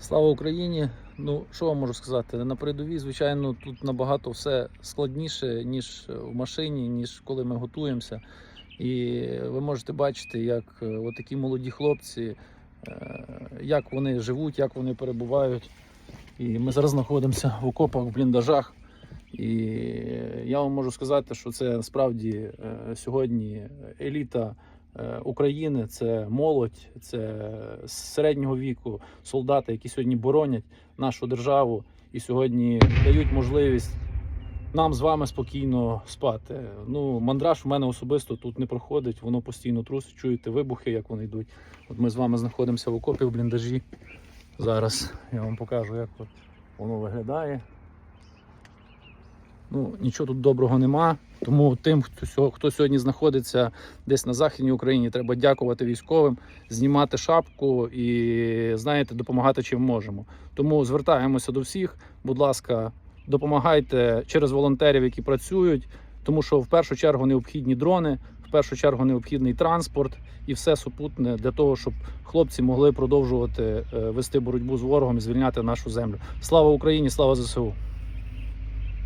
Слава Україні! Ну що вам можу сказати? На передовій, звичайно, тут набагато все складніше, ніж в машині, ніж коли ми готуємося. І ви можете бачити, як е, отакі молоді хлопці, е, як вони живуть, як вони перебувають. І ми зараз знаходимося в окопах, в бліндажах. І я вам можу сказати, що це насправді е, сьогодні еліта України, це молодь, це з середнього віку солдати, які сьогодні боронять нашу державу і сьогодні дають можливість нам з вами спокійно спати. Ну, мандраж у мене особисто тут не проходить, воно постійно трусить. Чуєте вибухи, як вони йдуть. От ми з вами знаходимося в окопі в бліндажі. Зараз я вам покажу, як тут воно виглядає. Ну, нічого тут доброго нема. Тому тим, хто, хто сьогодні знаходиться десь на Західній Україні, треба дякувати військовим, знімати шапку і, знаєте, допомагати чим можемо. Тому звертаємося до всіх. Будь ласка, допомагайте через волонтерів, які працюють, тому що в першу чергу необхідні дрони, в першу чергу необхідний транспорт і все супутне для того, щоб хлопці могли продовжувати е, вести боротьбу з ворогом і звільняти нашу землю. Слава Україні! Слава ЗСУ!